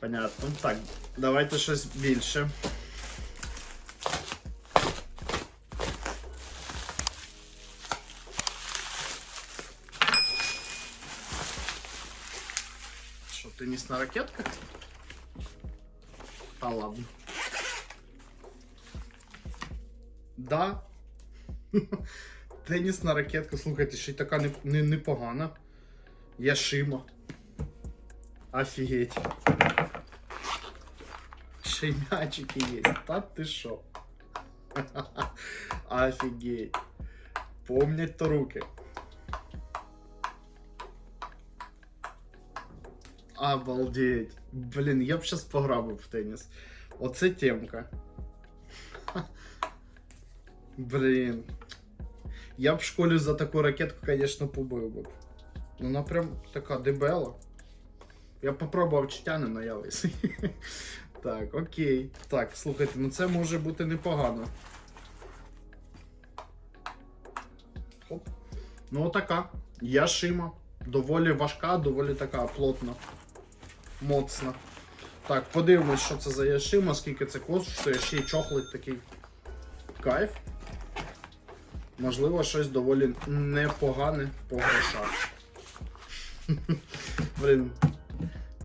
Понятно. Так, давайте щось більше. Що, тенісна ракетка? Та ладно. Да. Тенісна ракетка, слухайте, ще й така не, не, непогана. Яшима. Офігеть. Ще й мячики є. Та ти що? Офігеть. Помнять то руки. Обалдеть. Блін, я б щас пограбив в теніс. Оце темка. Блін. Я б в школі за таку ракетку, конечно, побив би. Ну, вона прям така дебела. Я попробував чиття не наявився. Так, окей. Так, слухайте, ну це може бути непогано. Хоп. Ну, отака. Яшима. Доволі важка, доволі така плотна. Моцна. Так, подивимось, що це за яшима, скільки це коштує, ще й чохлик такий. Кайф. Можливо, щось доволі непогане по грошах. Блін,